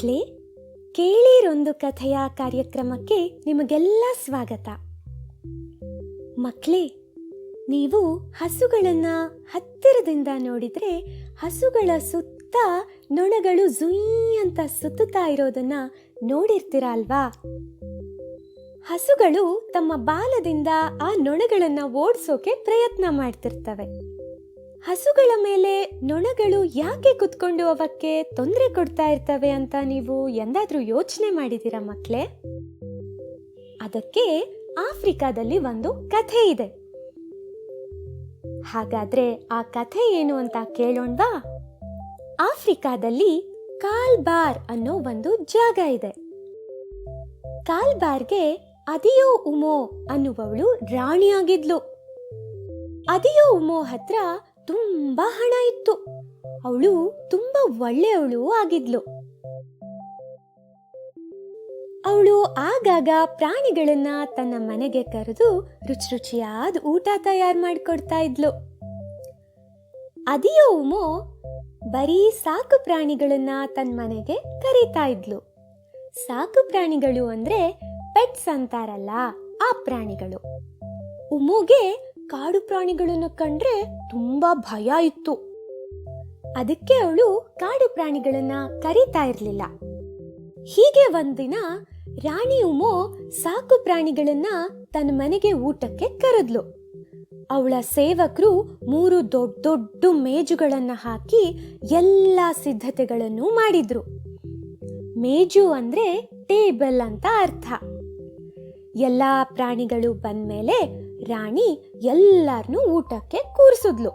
ಮಕ್ಕಳೇ ಕೇಳಿರೊಂದು ಕಥೆಯ ಕಾರ್ಯಕ್ರಮಕ್ಕೆ ನಿಮಗೆಲ್ಲ ಸ್ವಾಗತ. ಮಕ್ಕಳೇ ನೀವು ಹಸುಗಳನ್ನ ಹತ್ತಿರದಿಂದ ನೋಡಿದ್ರೆ ಹಸುಗಳ ಸುತ್ತ ನೊಣಗಳು ಝುಯ್ ಅಂತ ಸುತ್ತುತ್ತಾ ಇರೋದನ್ನ ನೋಡಿರ್ತೀರ ಅಲ್ವಾ? ಹಸುಗಳು ತಮ್ಮ ಬಾಲದಿಂದ ಆ ನೊಣಗಳನ್ನ ಓಡಿಸೋಕೆ ಪ್ರಯತ್ನ ಮಾಡ್ತಿರ್ತವೆ. ಹಸುಗಳ ಮೇಲೆ ನೊಣಗಳು ಯಾಕೆ ಕುತ್ಕೊಂಡು ಅವಕ್ಕೆ ತೊಂದರೆ ಕೊಡ್ತಾ ಇರ್ತವೆ ಅಂತ ನೀವು ಎಂದಾದರೂ ಯೋಚನೆ ಮಾಡಿದ್ದೀರಾ ಮಕ್ಕಳೇ ಅದಕ್ಕೆ ಆಫ್ರಿಕಾದಲ್ಲಿ ಒಂದು ಕಥೆ ಇದೆ. ಹಾಗಾದ್ರೆ ಆ ಕಥೆ ಏನು ಅಂತ ಕೇಳೋಣವಾ? ಆಫ್ರಿಕಾದಲ್ಲಿ ಕಾಲ್ಬಾರ್ ಅನ್ನೋ ಒಂದು ಜಾಗ ಇದೆ. ಕಾಲ್ಬಾರ್ಗೆ ಅದಿಯೋ ಉಮೋ ಅನ್ನುವವಳು ರಾಣಿಯಾಗಿದ್ಲು. ಅದಿಯೋ ಉಮೋ ಹತ್ರ ತುಂಬಾ ಹಣ ಇತ್ತು. ಅವಳು ತುಂಬಾ ಒಳ್ಳೆಯವಳು ಆಗಿದ್ಲು. ಅವಳು ಆಗಾಗ ಪ್ರಾಣಿಗಳನ್ನ ತನ್ನ ಮನೆಗೆ ಕರೆದು ರುಚಿ ರುಚಿಯಾದ ಊಟ ತಯಾರು ಮಾಡಿಕೊಡ್ತಾ ಇದ್ಲು. ಅದಿಯೋ ಉಮೋ, ಬರೀ ಸಾಕು ಪ್ರಾಣಿಗಳನ್ನ ತನ್ನ ಮನೆಗೆ ಕರೀತಾ ಇದ್ಲು. ಸಾಕು ಪ್ರಾಣಿಗಳು ಅಂದ್ರೆ ಪೆಟ್ಸ್ ಅಂತಾರಲ್ಲ, ಆ ಪ್ರಾಣಿಗಳು. ಉಮುಗೆ ಕಾಡು ಪ್ರಾಣಿಗಳನ್ನು ಕಂಡ್ರೆ ತುಂಬಾ ಭಯ ಇತ್ತು. ಅದಕ್ಕೆ ಅವಳು ಕಾಡು ಪ್ರಾಣಿಗಳನ್ನ ಕರೀತಾ ಇರಲಿಲ್ಲ. ಹೀಗೆ ಒಂದಿನ ರಾಣಿ ಉಮೋ ಸಾಕು ಪ್ರಾಣಿಗಳನ್ನ ತನ್ನ ಮನೆಗೆ ಊಟಕ್ಕೆ ಕರೆದ್ಲು. ಅವಳ ಸೇವಕರು ಮೂರು ದೊಡ್ಡ ದೊಡ್ಡ ಮೇಜುಗಳನ್ನು ಹಾಕಿ ಎಲ್ಲಾ ಸಿದ್ಧತೆಗಳನ್ನು ಮಾಡಿದ್ರು. ಮೇಜು ಅಂದ್ರೆ ಟೇಬಲ್ ಅಂತ ಅರ್ಥ. ಎಲ್ಲಾ ಪ್ರಾಣಿಗಳು ಬಂದ್ಮೇಲೆ ರಾಣಿ ಎಲ್ಲಾರ್ನೂ ಊಟಕ್ಕೆ ಕೂರಿಸಿದ್ಲು.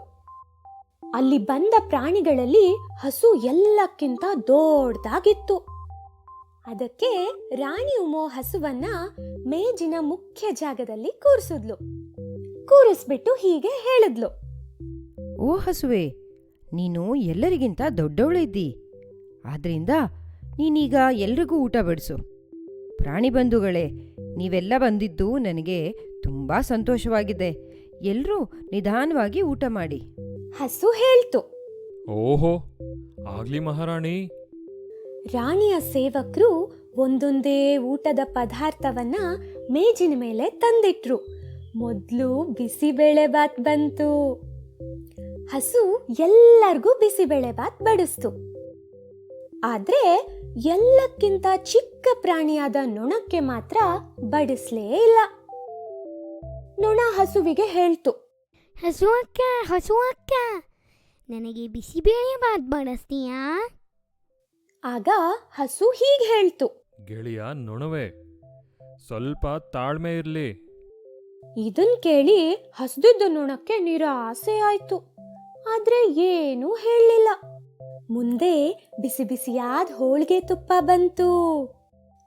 ಅಲ್ಲಿ ಬಂದ ಪ್ರಾಣಿಗಳಲ್ಲಿ ಹಸು ಎಲ್ಲಕ್ಕಿಂತ ದೊಡ್ಡದಾಗಿತ್ತು ಅದಕ್ಕೆ ರಾಣಿ ಉಮೋ ಹಸುವನ್ನ ಮೇಜಿನ ಮುಖ್ಯ ಜಾಗದಲ್ಲಿ ಕೂರಿಸಿದ್ಲು. ಕೂರಿಸ್ಬಿಟ್ಟು ಹೀಗೆ ಹೇಳಿದ್ಲು. ಓ ಹಸುವೆ, ನೀನು ಎಲ್ಲರಿಗಿಂತ ದೊಡ್ಡವಳಿದ್ದಿ ಆದ್ರಿಂದ ನೀನೀಗ ಎಲ್ರಿಗೂ ಊಟ ಬಡಿಸು. ಪ್ರಾಣಿ ಬಂಧುಗಳೇ ನೀವೆಲ್ಲ ಬಂದಿದ್ದು ನನಗೆ ತುಂಬ ಸಂತೋಷವಾಗಿದೆ. ಎಲ್ಲರೂ ನಿಧಾನವಾಗಿ ಊಟ ಮಾಡಿ. ಹಸು ಹೇಳ್ತು. ಓಹೋ ಆಗ್ಲಿ ಮಹಾರಾಣಿ. ರಾಣಿಯ ಸೇವಕರು ಒಂದೊಂದೇ ಊಟದ ಪದಾರ್ಥವನ್ನ ಮೇಜಿನ ಮೇಲೆ ತಂದಿಟ್ರು. ಮೊದ್ಲು ಬಿಸಿಬೇಳೆ ಬಾತ್ ಬಂತು. ಹಸು ಎಲ್ಲರಿಗೂ ಬಿಸಿಬೇಳೆ ಬಾತ್ ಬಡಿಸ್ತು. ಆದ್ರೆ ಎಲ್ಲಕ್ಕಿಂತ ಚಿಕ್ಕ ಪ್ರಾಣಿಯಾದ ನೊಣಕ್ಕೆ ಮಾತ್ರ ಬಡಿಸ್ಲೇ ಇಲ್ಲ. ನೊಣ ಹಸುವಿಗೆ ಹೇಳ್ತು ಹಸು ಅಕ್ಕ ಹಸು ಅಕ್ಕ ನನಗೆ ಬಿಸಿಬೇಳೆ ಬಾತ್ ಬಡಿಸ್ತೀಯಾ? ಆಗ ಹಸು ಹೀಗೆ ಹೇಳ್ತು ಗೆಳೆಯ ನೊಣವೆ ಸ್ವಲ್ಪ ತಾಳ್ಮೆ ಇರ್ಲಿ. ಇದನ್ ಕೇಳಿ ಹಸ್ದಿದ್ದ ನೊಣಕ್ಕೆ ನಿರಾಸೆ ಆಯ್ತು ಆದ್ರೆ ಏನೂ ಹೇಳಲಿಲ್ಲ. ಮುಂದೆ ಬಿಸಿ ಬಿಸಿಯಾದ ಹೋಳಿಗೆ ತುಪ್ಪ ಬಂತು.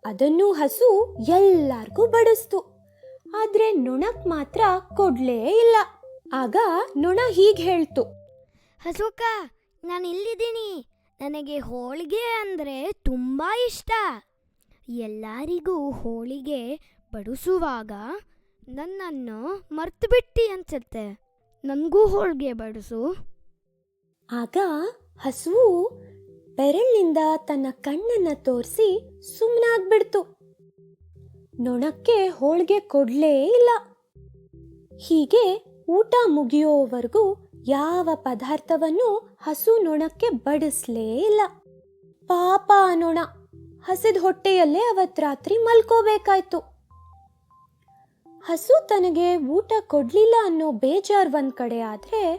ಅದನ್ನು ಹಸು ಎಲ್ಲಾರ್ಗೂ ಬಡಿಸ್ತು. ಆದ್ರೆ ನೊಣಕ್ ಮಾತ್ರ ಕೊಡ್ಲೇ ಇಲ್ಲ. ಆಗ ನೊಣ ಹೀಗೆ ಹೇಳ್ತು. ಹಸುಕ ನಾನು ಇಲ್ಲಿದ್ದೀನಿ. ನನಗೆ ಹೋಳಿಗೆ ಅಂದರೆ ತುಂಬ ಇಷ್ಟ. ಎಲ್ಲರಿಗೂ ಹೋಳಿಗೆ ಬಡಿಸುವಾಗ ನನ್ನನ್ನು ಮರ್ತು ಬಿಟ್ಟಿ ಅನ್ಸುತ್ತೆ. ನನಗೂ ಹೋಳಿಗೆ ಬಡಿಸು. ಆಗ ಹಸುವು ಬೆರಳಿನಿಂದ ತನ್ನ ಕಣ್ಣನ್ನ ತೋರಿಸಿ ಸುಮ್ಮನಾಗ್ಬಿಡ್ತು ನೊಣಕ್ಕೆ ಹೋಳ್ಗೆ ಕೊಡ್ಲೇ ಇಲ್ಲ. ಹೀಗೆ ಊಟ ಮುಗಿಯೋವರೆಗೂ ಯಾವ ಪದಾರ್ಥವನ್ನು ಹಸು ನೊಣಕ್ಕೆ ಬಡಿಸ್ಲೇ ಇಲ್ಲ. ಪಾಪ ನೊಣ, ಹಸಿದ ಹೊಟ್ಟೆಯಲ್ಲೇ ಅವತ್ ರಾತ್ರಿ ಮಲ್ಕೋಬೇಕಾಯ್ತು. ಹಸು ತನಗೆ ಊಟ ಕೊಡ್ಲಿಲ್ಲ ಅನ್ನೋ ಬೇಜಾರ್ ಒಂದ್ ಕಡೆ ಆದ್ರೆ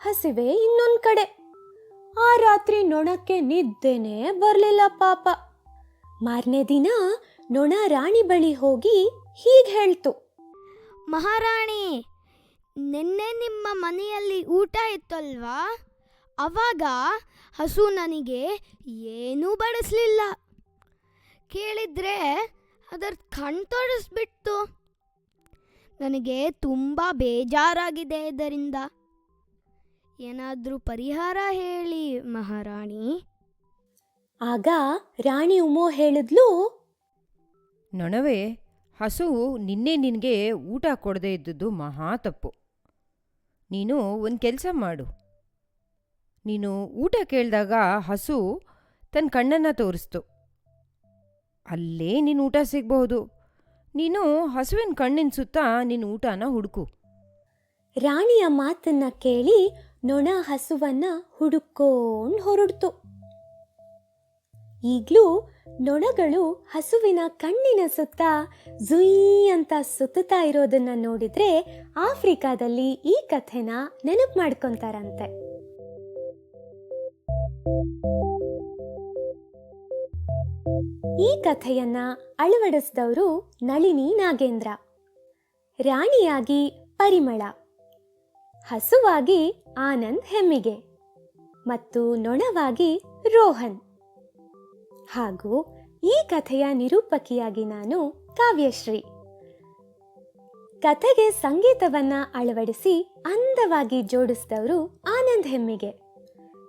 ಹಸಿವೆ ಇನ್ನೊಂದ್ ಕಡೆ. ಆ ರಾತ್ರಿ ನೊಣಕ್ಕೆ ನಿದ್ದೆನೇ ಬರಲಿಲ್ಲ ಪಾಪ. ಮಾರನೇ ದಿನ ನೊಣ ರಾಣಿ ಬಳಿ ಹೋಗಿ ಹೀಗೆ ಹೇಳ್ತು. ಮಹಾರಾಣಿ, ನಿನ್ನೆ ನಿಮ್ಮ ಮನೆಯಲ್ಲಿ ಊಟ ಇತ್ತಲ್ವಾ? ಅವಾಗ ಹಸು ನನಗೆ ಏನೂ ಬಡಿಸ್ಲಿಲ್ಲ. ಕೇಳಿದ್ರೆ ಅದರ ಕಣ್ ತೊಡಸ್ಬಿಟ್ತು ನನಗೆ ತುಂಬ ಬೇಜಾರಾಗಿದೆ ಇದರಿಂದ. ಏನಾದರೂ ಪರಿಹಾರ ಹೇಳಿ ಮಹಾರಾಣಿ. ಆಗ ರಾಣಿ ಉಮೋ ಹೇಳಿದ್ಲು ನೊಣವೆ ಹಸುವು ನಿನ್ನೆ ನಿನಗೆ ಊಟ ಕೊಡದೇ ಇದ್ದದ್ದು ಮಹಾ ತಪ್ಪು. ನೀನು ಒಂದು ಕೆಲಸ ಮಾಡು. ನೀನು ಊಟ ಕೇಳಿದಾಗ ಹಸು ತನ್ನ ಕಣ್ಣನ್ನು ತೋರಿಸ್ತು. ಅಲ್ಲೇ ನಿನ್ನ ಊಟ ಸಿಗಬಹುದು. ನೀನು ಹಸುವಿನ ಕಣ್ಣಿನ ಸುತ್ತ ನಿನ್ನ ಊಟನ ಹುಡುಕು. ರಾಣಿಯ ಮಾತನ್ನ ಕೇಳಿ ನೊಣ ಹಸುವನ್ನ ಹುಡುಕೊಂಡ್ ಹೊರಡ್ತು. ಈಗ್ಲೂ ನೊಣಗಳು ಹಸುವಿನ ಕಣ್ಣಿನ ಸುತ್ತ ಝುಯ್ ಅಂತ ಸುತ್ತುತ್ತಾ ಇರೋದನ್ನ ನೋಡಿದ್ರೆ ಆಫ್ರಿಕಾದಲ್ಲಿ ಈ ಕಥೆನ ನೆನಪು ಮಾಡ್ಕೊಂತಾರಂತೆ. ಈ ಕಥೆಯನ್ನ ಅಳವಡಿಸಿದವರು ನಳಿನಿ ನಾಗೇಂದ್ರ. ರಾಣಿಯಾಗಿ ಪರಿಮಳ. ಹಸುವಾಗಿ ಆನಂದ್ ಹೆಮ್ಮಿಗೆ ಮತ್ತು ನೊಣವಾಗಿ ರೋಹನ್. ಹಾಗೂ ಈ ಕಥೆಯ ನಿರೂಪಕಿಯಾಗಿ ನಾನು ಕಾವ್ಯಶ್ರೀ. ಕಥೆಗೆ ಸಂಗೀತವನ್ನ ಅಳವಡಿಸಿ ಅಂದವಾಗಿ ಜೋಡಿಸಿದವರು ಆನಂದ್ ಹೆಮ್ಮಿಗೆ.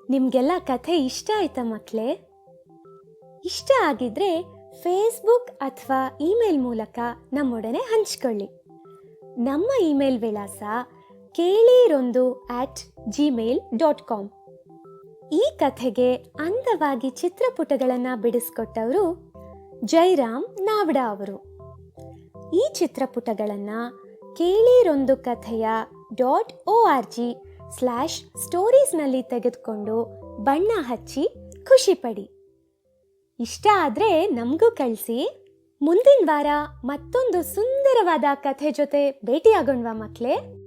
ನಿಮ್ಗೆಲ್ಲ ಕಥೆ ಇಷ್ಟ ಆಯ್ತಾ ಮಕ್ಕಳೇ ಇಷ್ಟ ಆಗಿದ್ರೆ ಫೇಸ್ಬುಕ್ ಅಥವಾ ಇಮೇಲ್ ಮೂಲಕ ನಮ್ಮೊಡನೆ ಹಂಚಿಕೊಳ್ಳಿ. ನಮ್ಮ ಇಮೇಲ್ ವಿಳಾಸ ಕೇಳಿರೊಂದು ಅಟ್ ಜಿಮೇಲ್ ಡಾಟ್ ಕಾಮ್ ಈ ಕಥೆಗೆ ಅಂದವಾಗಿ ಚಿತ್ರಪುಟಗಳನ್ನು ಬಿಡಿಸ್ಕೊಟ್ಟವರು ಜೈರಾಮ್ ನಾವಡ ಅವರು. ಈ ಚಿತ್ರಪುಟಗಳನ್ನು ಕೇಳಿರೊಂದು ಕಥೆಯ dot O R G slash ಸ್ಟೋರೀಸ್ನಲ್ಲಿ ತೆಗೆದುಕೊಂಡು ಬಣ್ಣ ಹಚ್ಚಿ ಖುಷಿಪಡಿ ಇಷ್ಟ ಆದರೆ ನಮಗೂ ಕಳಿಸಿ. ಮುಂದಿನ ವಾರ ಮತ್ತೊಂದು ಸುಂದರವಾದ ಕಥೆ ಜೊತೆ ಭೇಟಿಯಾಗೋಣವಾ ಮಕ್ಕಳೇ